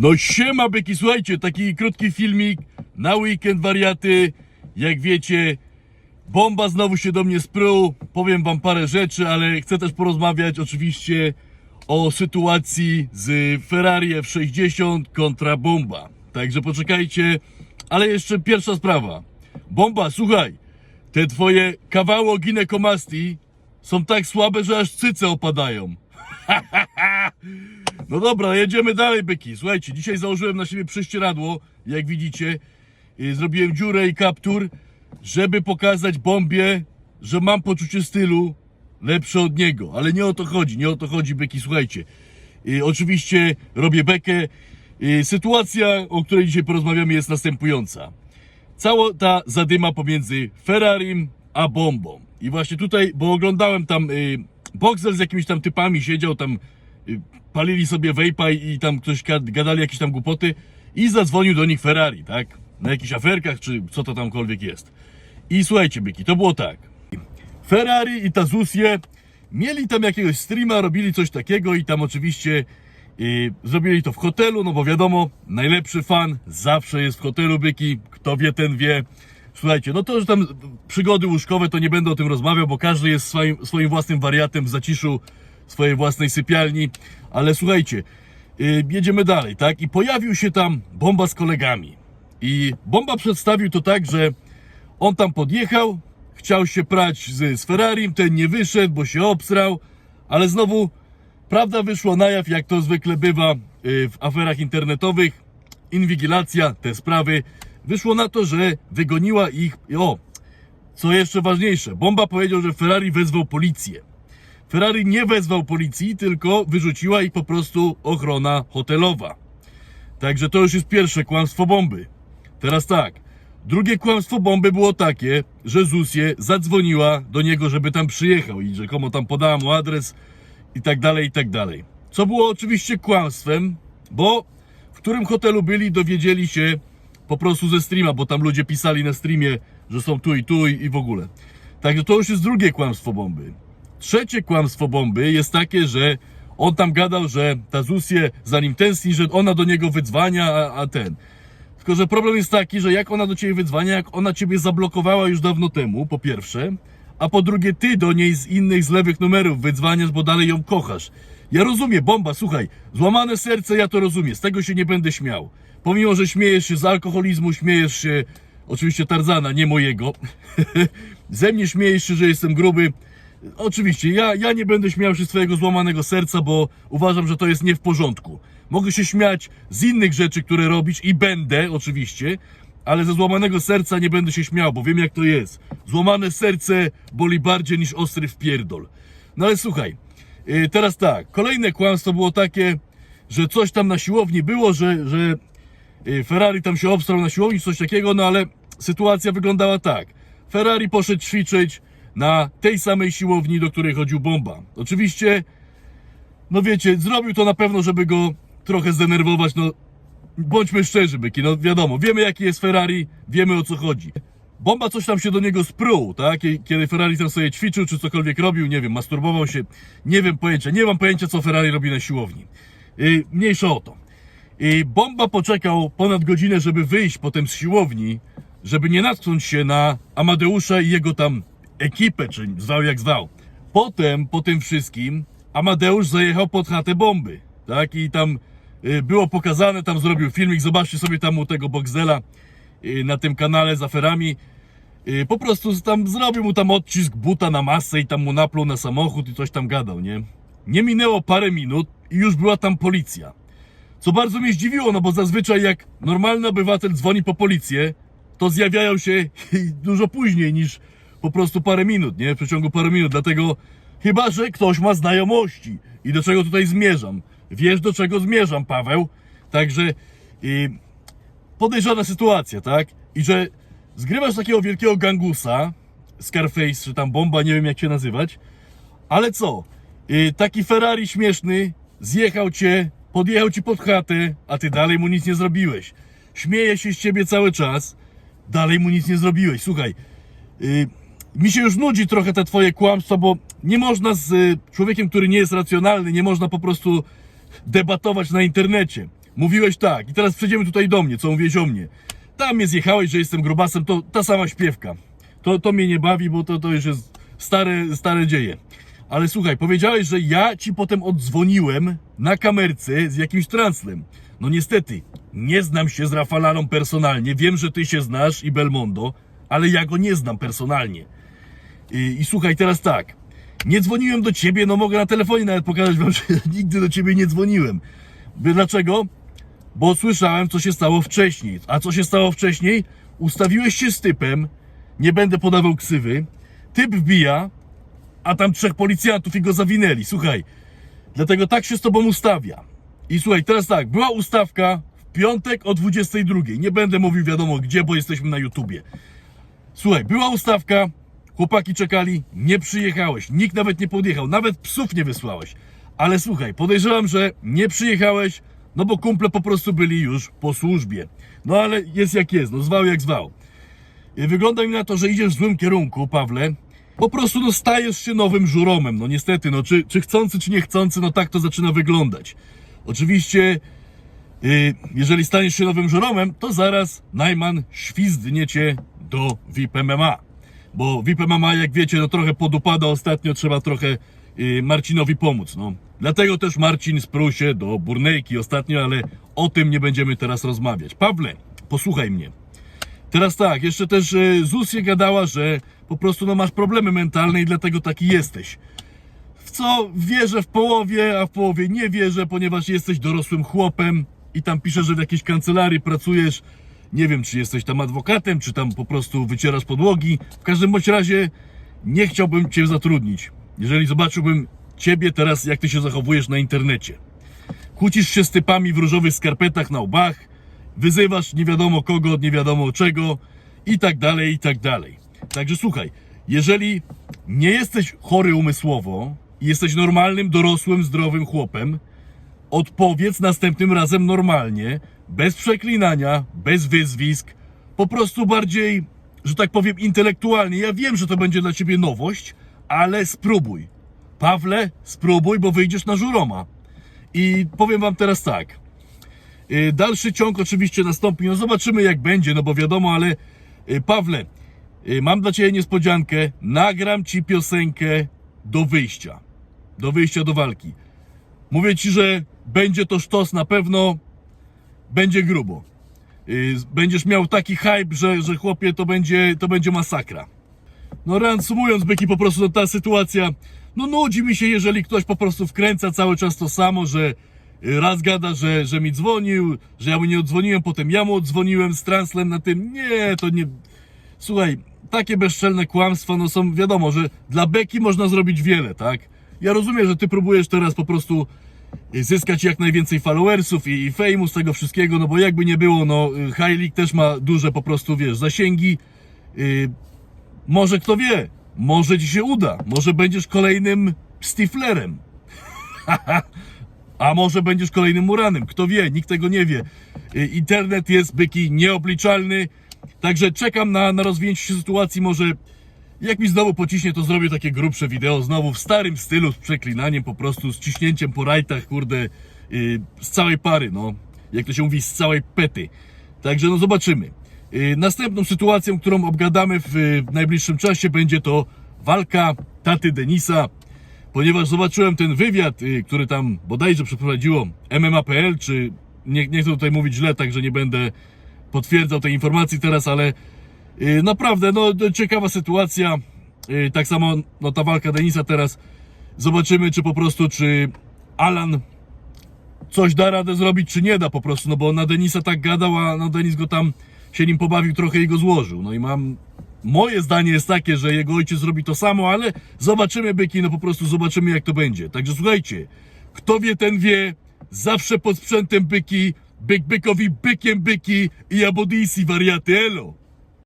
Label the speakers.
Speaker 1: No siema byki, słuchajcie, taki krótki filmik na weekend wariaty. Jak wiecie, bomba znowu się do mnie spruł. Powiem wam parę rzeczy, ale chcę też porozmawiać oczywiście o sytuacji z Ferrari F60 kontra bomba. Także poczekajcie, ale jeszcze pierwsza sprawa. Bomba, słuchaj, te twoje kawało ginekomasti są tak słabe, że aż cyce opadają. No dobra, jedziemy dalej, byki. Słuchajcie, dzisiaj założyłem na siebie prześcieradło, jak widzicie. Y, Zrobiłem dziurę i kaptur, żeby pokazać bombie, że mam poczucie stylu lepsze od niego. Ale nie o to chodzi, nie o to chodzi, byki, słuchajcie. Y, Oczywiście robię bekę. Y, Sytuacja, o której dzisiaj porozmawiamy, jest następująca. Cała ta zadyma pomiędzy Ferrarim a bombą. I właśnie tutaj, bo oglądałem tam Boxer z jakimiś tam typami, siedział tam, palili sobie wejpa i, tam ktoś gad- gadali jakieś tam głupoty i zadzwonił do nich Ferrari, tak? Na jakichś aferkach, czy co to tamkolwiek jest. I słuchajcie, byki, to było tak. Ferrari i Tazusie mieli tam jakiegoś streama, robili coś takiego i tam oczywiście y, zrobili to w hotelu, no bo wiadomo, najlepszy fan zawsze jest w hotelu, byki, kto wie, ten wie. Słuchajcie, no to, że tam przygody łóżkowe, to nie będę o tym rozmawiał, bo każdy jest swoim, swoim własnym wariatem w zaciszu swojej własnej sypialni, ale słuchajcie, y, jedziemy dalej, tak? I pojawił się tam bomba z kolegami. I bomba przedstawił to tak, że on tam podjechał, chciał się prać z, z ten nie wyszedł, bo się obsrał, ale znowu prawda wyszła na jaw, jak to zwykle bywa y, w aferach internetowych. Inwigilacja, te sprawy. Wyszło na to, że wygoniła ich. O, co jeszcze ważniejsze, bomba powiedział, że Ferrari wezwał policję. Ferrari nie wezwał policji, tylko wyrzuciła ich po prostu ochrona hotelowa. Także to już jest pierwsze kłamstwo bomby. Teraz tak. Drugie kłamstwo bomby było takie, że Zusie zadzwoniła do niego, żeby tam przyjechał i rzekomo tam podała mu adres i tak dalej, i tak dalej. Co było oczywiście kłamstwem, bo w którym hotelu byli, dowiedzieli się po prostu ze streama, bo tam ludzie pisali na streamie, że są tu i tu i, w ogóle. Także to już jest drugie kłamstwo bomby. Trzecie kłamstwo bomby jest takie, że on tam gadał, że ta Zusie za nim tęskni, że ona do niego wydzwania, a, a ten. Tylko, że problem jest taki, że jak ona do ciebie wydzwania, jak ona ciebie zablokowała już dawno temu, po pierwsze, a po drugie ty do niej z innych, z lewych numerów wydzwaniasz, bo dalej ją kochasz. Ja rozumiem, bomba, słuchaj, złamane serce, ja to rozumiem, z tego się nie będę śmiał. Pomimo, że śmiejesz się z alkoholizmu, śmiejesz się, oczywiście Tarzana, nie mojego, ze mnie śmiejesz się, że jestem gruby, Oczywiście, ja, ja nie będę śmiał się swojego złamanego serca, bo uważam, że to jest nie w porządku. Mogę się śmiać z innych rzeczy, które robisz i będę, oczywiście, ale ze złamanego serca nie będę się śmiał, bo wiem jak to jest. Złamane serce boli bardziej niż ostry wpierdol. No ale słuchaj, yy, teraz tak, kolejne kłamstwo było takie, że coś tam na siłowni było, że, że yy, Ferrari tam się obstrał na siłowni, coś takiego, no ale sytuacja wyglądała tak. Ferrari poszedł ćwiczyć na tej samej siłowni, do której chodził bomba. Oczywiście, no wiecie, zrobił to na pewno, żeby go trochę zdenerwować, no bądźmy szczerzy, byki, no wiadomo, wiemy jaki jest Ferrari, wiemy o co chodzi. Bomba coś tam się do niego spruł, tak? Kiedy Ferrari tam sobie ćwiczył, czy cokolwiek robił, nie wiem, masturbował się, nie wiem pojęcia, nie mam pojęcia, co Ferrari robi na siłowni. Yy, mniejsza o to. I bomba poczekał ponad godzinę, żeby wyjść potem z siłowni, żeby nie natknąć się na Amadeusza i jego tam ekipę, czy zwał jak zwał. Potem, po tym wszystkim, Amadeusz zajechał pod chatę bomby, tak? I tam y, było pokazane, tam zrobił filmik, zobaczcie sobie tam u tego Boxdela y, na tym kanale z aferami. Y, po prostu tam zrobił mu tam odcisk buta na masę i tam mu napluł na samochód i coś tam gadał, nie? Nie minęło parę minut i już była tam policja. Co bardzo mnie zdziwiło, no bo zazwyczaj jak normalny obywatel dzwoni po policję, to zjawiają się dużo później niż po prostu parę minut, nie? W przeciągu paru minut. Dlatego chyba, że ktoś ma znajomości. I do czego tutaj zmierzam? Wiesz, do czego zmierzam, Paweł? Także y, podejrzana sytuacja, tak? I że zgrywasz takiego wielkiego gangusa, Scarface, czy tam bomba, nie wiem jak się nazywać, ale co? Y, taki Ferrari śmieszny zjechał cię, podjechał ci pod chatę, a ty dalej mu nic nie zrobiłeś. Śmieje się z ciebie cały czas, dalej mu nic nie zrobiłeś. Słuchaj, y, mi się już nudzi trochę te twoje kłamstwa, bo nie można z y, człowiekiem, który nie jest racjonalny, nie można po prostu debatować na internecie. Mówiłeś tak, i teraz przejdziemy tutaj do mnie, co mówiłeś o mnie. Tam mnie zjechałeś, że jestem grubasem, to ta sama śpiewka. To, to mnie nie bawi, bo to, to już jest stare, stare dzieje. Ale słuchaj, powiedziałeś, że ja ci potem odzwoniłem na kamerce z jakimś translem. No niestety, nie znam się z Rafalaną personalnie. Wiem, że ty się znasz i Belmondo, ale ja go nie znam personalnie. I, I słuchaj, teraz tak. Nie dzwoniłem do ciebie, no mogę na telefonie nawet pokazać wam, że nigdy do ciebie nie dzwoniłem. Dlaczego? Bo słyszałem, co się stało wcześniej. A co się stało wcześniej? Ustawiłeś się z typem, nie będę podawał ksywy, typ wbija, a tam trzech policjantów i go zawinęli. Słuchaj, dlatego tak się z tobą ustawia. I słuchaj, teraz tak, była ustawka w piątek o 22. Nie będę mówił wiadomo gdzie, bo jesteśmy na YouTubie. Słuchaj, była ustawka, chłopaki czekali, nie przyjechałeś, nikt nawet nie podjechał, nawet psów nie wysłałeś. Ale słuchaj, podejrzewam, że nie przyjechałeś, no bo kumple po prostu byli już po służbie. No ale jest jak jest, no zwał jak zwał. I Wygląda mi na to, że idziesz w złym kierunku, Pawle. Po prostu no stajesz się nowym żuromem, no niestety, no czy, czy chcący, czy niechcący, no tak to zaczyna wyglądać. Oczywiście, y, jeżeli staniesz się nowym żuromem, to zaraz Najman świzdnie cię do VIP MMA. Bo VIP MMA, jak wiecie, no trochę podupada ostatnio, trzeba trochę y, Marcinowi pomóc, no. Dlatego też Marcin sprół się do Burnejki ostatnio, ale o tym nie będziemy teraz rozmawiać. Pawle, posłuchaj mnie. Teraz tak, jeszcze też e, Zusie gadała, że po prostu no, masz problemy mentalne i dlatego taki jesteś. W co wierzę w połowie, a w połowie nie wierzę, ponieważ jesteś dorosłym chłopem i tam pisze, że w jakiejś kancelarii pracujesz. Nie wiem, czy jesteś tam adwokatem, czy tam po prostu wycierasz podłogi. W każdym bądź razie nie chciałbym cię zatrudnić. Jeżeli zobaczyłbym ciebie teraz, jak ty się zachowujesz na internecie. Kłócisz się z typami w różowych skarpetach na łbach, wyzywasz nie wiadomo kogo, nie wiadomo czego i tak dalej, i tak dalej. Także słuchaj, jeżeli nie jesteś chory umysłowo i jesteś normalnym, dorosłym, zdrowym chłopem, odpowiedz następnym razem normalnie, bez przeklinania, bez wyzwisk, po prostu bardziej, że tak powiem, intelektualnie. Ja wiem, że to będzie dla ciebie nowość, ale spróbuj. Pawle, spróbuj, bo wyjdziesz na żuroma. I powiem wam teraz tak. Y, Dalszy ciąg oczywiście nastąpi. No zobaczymy jak będzie, no bo wiadomo, ale y, Pawle, y, mam dla Ciebie niespodziankę. Nagram Ci piosenkę do wyjścia. Do wyjścia do walki. Mówię Ci, że będzie to sztos na pewno. Będzie grubo. Y, Będziesz miał taki hype, że, że chłopie to będzie, to będzie masakra. No reasumując, byki po prostu no, ta sytuacja, no nudzi mi się, jeżeli ktoś po prostu wkręca cały czas to samo, że y, raz gada, że, że mi dzwonił, że ja mu nie odzwoniłem, potem ja mu odzwoniłem z translem na tym. Nie, to nie... Słuchaj, takie bezczelne kłamstwa, no są, wiadomo, że dla beki można zrobić wiele, tak? Ja rozumiem, że ty próbujesz teraz po prostu zyskać jak najwięcej followersów i, i fejmu z tego wszystkiego, no bo jakby nie było, no y, High League też ma duże po prostu, wiesz, zasięgi. Y, może kto wie, może ci się uda, może będziesz kolejnym Stiflerem. A może będziesz kolejnym Muranem, kto wie, nikt tego nie wie. Y, Internet jest byki nieobliczalny, także czekam na, na rozwinięcie się sytuacji, może jak mi znowu pociśnie, to zrobię takie grubsze wideo, znowu w starym stylu, z przeklinaniem po prostu, z ciśnięciem po rajtach, kurde, yy, z całej pary, no. Jak to się mówi, z całej pety. Także no zobaczymy. Yy, następną sytuacją, którą obgadamy w, yy, w najbliższym czasie będzie to walka taty Denisa, ponieważ zobaczyłem ten wywiad, y, który tam bodajże przeprowadziło MMA.pl, czy nie, nie chcę tutaj mówić źle, także nie będę potwierdzał tej informacji teraz, ale naprawdę, no ciekawa sytuacja. Y, Tak samo, no ta walka Denisa teraz. Zobaczymy, czy po prostu, czy Alan coś da radę zrobić, czy nie da po prostu, no bo na Denisa tak gadał, a no Denis go tam się nim pobawił trochę i go złożył. No i mam, moje zdanie jest takie, że jego ojciec zrobi to samo, ale zobaczymy byki, no po prostu zobaczymy jak to będzie. Także słuchajcie, kto wie, ten wie, zawsze pod sprzętem byki, byk bykowi bykiem byki i abodisi wariaty, elo.